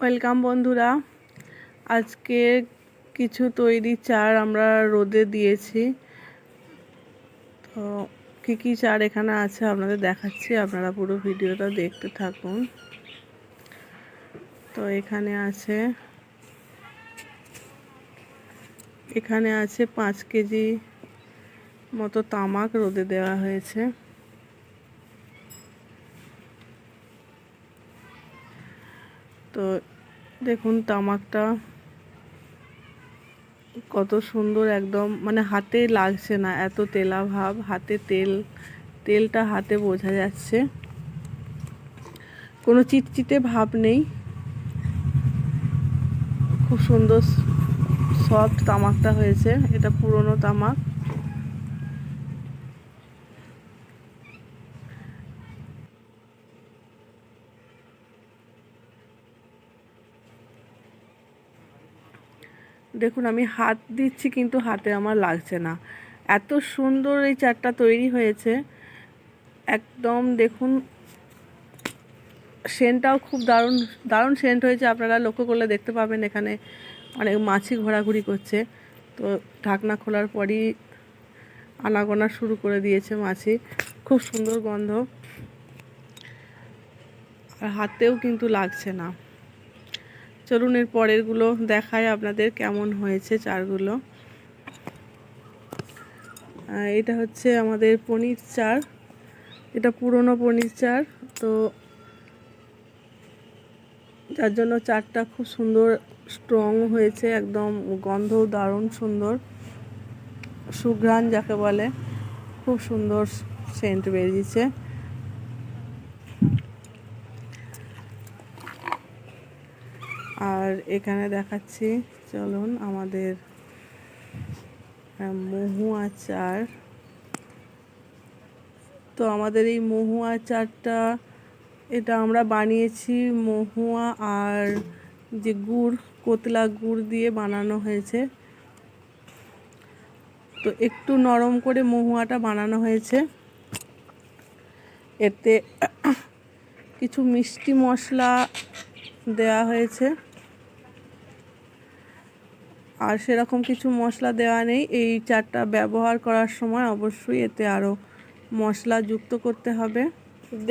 Welcome বন্ধুরা। আজকে কিছু তৈরি চার আমরা রোদে দিয়েছি। তো কী কী চার এখানে আছে আপনাদের দেখাচ্ছি, আপনারা পুরো ভিডিওটা দেখতে থাকুন। তো এখানে আছে এখানে আছে পাঁচ কেজি মতো তামাক রোদে দেওয়া হয়েছে। তো দেখুন, তামাকটা কত সুন্দর একদম মানে হাতে লাগছে না এত তেলা ভাব, হাতে তেল, তেলটা হাতে বোঝা যাচ্ছে। কোনো চিটচিটে ভাব নেই। খুব সুন্দর সফট তামাকটা হয়েছে। এটা পুরনো তামাক। দেখুন, আমি হাত দিচ্ছি কিন্তু হাতে আমার লাগছে না। এত সুন্দর এই চারটা তৈরি হয়েছে। একদম দেখুন, সেন্টটাও খুব দারুণ দারুণ সেন্ট হয়েছে। আপনারা লক্ষ্য করলে দেখতে পাবেন এখানে অনেক মাছি ঘোরাঘুরি করছে। তো ঢাকনা খোলার পরই আনাগোনা শুরু করে দিয়েছে মাছি। খুব সুন্দর গন্ধ। আর হাতেও কিন্তু লাগছে না। চলুন এর পরেরগুলো দেখায় আপনাদের কেমন হয়েছে চারগুলো। এটা হচ্ছে আমাদের পনির চার। এটা পুরনো পনির চার, তো যার জন্য চারটা খুব সুন্দর স্ট্রং হয়েছে, একদম গন্ধ দারুণ সুন্দর। সুঘ্রাণ যাকে বলে, খুব সুন্দর সেন্ট বেরিয়েছে। আর এখানে দেখাচ্ছি, চলুন আমাদের মহু আচার। তো আমাদের এই মহু আচারটা, এটা আমরা বানিয়েছি মহুয়া আর যে গুড়, কোতলা গুড় দিয়ে বানানো হয়েছে। তো একটু নরম করে মহুয়াটা বানানো হয়েছে। এতে কিছু মিষ্টি মশলা দেওয়া হয়েছে। আর সেরকম কিছু মশলা দেওয়া নেই। এই চারটা ব্যবহার করার সময় অবশ্যই এতে আরও মশলা যুক্ত করতে হবে।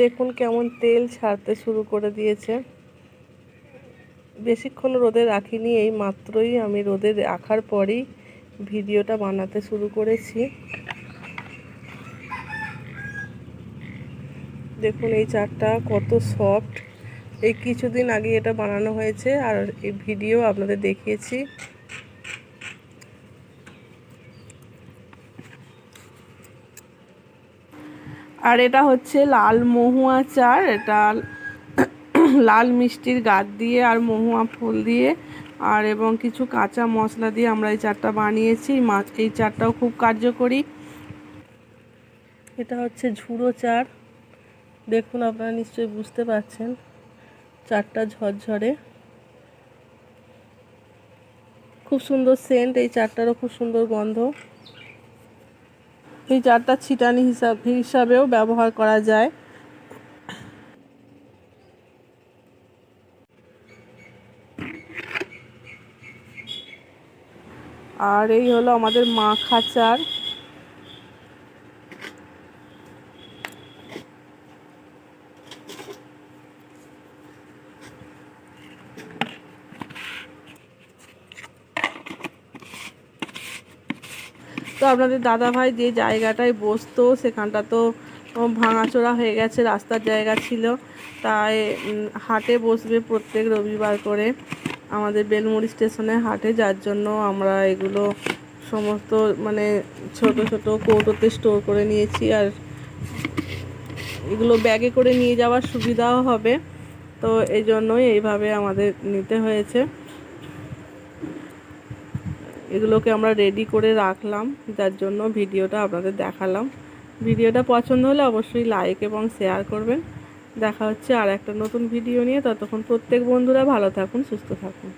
দেখুন কেমন তেল ছাড়তে শুরু করে দিয়েছে। বেশিক্ষণ রোদে রাখিনি, এই মাত্রই আমি রোদে রাখার পরেই ভিডিওটা বানাতে শুরু করেছি। দেখুন এই চারটা কত সফট। এই কিছুদিন আগে এটা বানানো হয়েছে আর এই ভিডিও আপনাদের দেখিয়েছি। আর এটা হচ্ছে লাল মহুয়া চার, এটা লাল মিষ্টির গাছ দিয়ে আর মহুয়া ফুল দিয়ে আর এবং কিছু কাঁচা মশলা দিয়ে আমরা এই চারটা বানিয়েছি। মাছ এই চারটাও খুব কার্যকরী। এটা হচ্ছে ঝুড়ো চার। দেখুন আপনারা নিশ্চয়ই বুঝতে পারছেন, চারটা ঝরঝরে। খুব সুন্দর সেন্ট এই চারটারও খুব সুন্দর গন্ধ। এই চারটা ছিটানি হিসাব হিসাবেও ব্যবহার করা যায়। আর এই হলো আমাদের মাখা চার তো আপনাদের দাদাভাই যে জায়গাটায় বসতো, সেখানটা তো ভাঙাচোরা হয়ে গেছে, রাস্তার জায়গা ছিল। তাই হাটে বসবে প্রত্যেক রবিবার করে আমাদের বেলমুড়ি স্টেশনে হাটে। যার জন্য আমরা এগুলো সমস্ত মানে ছোট ছোট কৌটোতে স্টোর করে নিয়েছি। আর এগুলো ব্যাগে করে নিয়ে যাওয়ার সুবিধাও হবে। তো এই জন্যই এইভাবে আমাদের নিতে হয়েছে। এগুলোকে আমরা রেডি করে রাখলাম, যার জন্য ভিডিওটা আপনাদের দেখালাম। ভিডিওটা পছন্দ হলে অবশ্যই লাইক এবং শেয়ার করবেন। দেখা হচ্ছে আর একটা নতুন ভিডিও নিয়ে। ততক্ষণ প্রত্যেক বন্ধুরা ভালো থাকুন, সুস্থ থাকুন।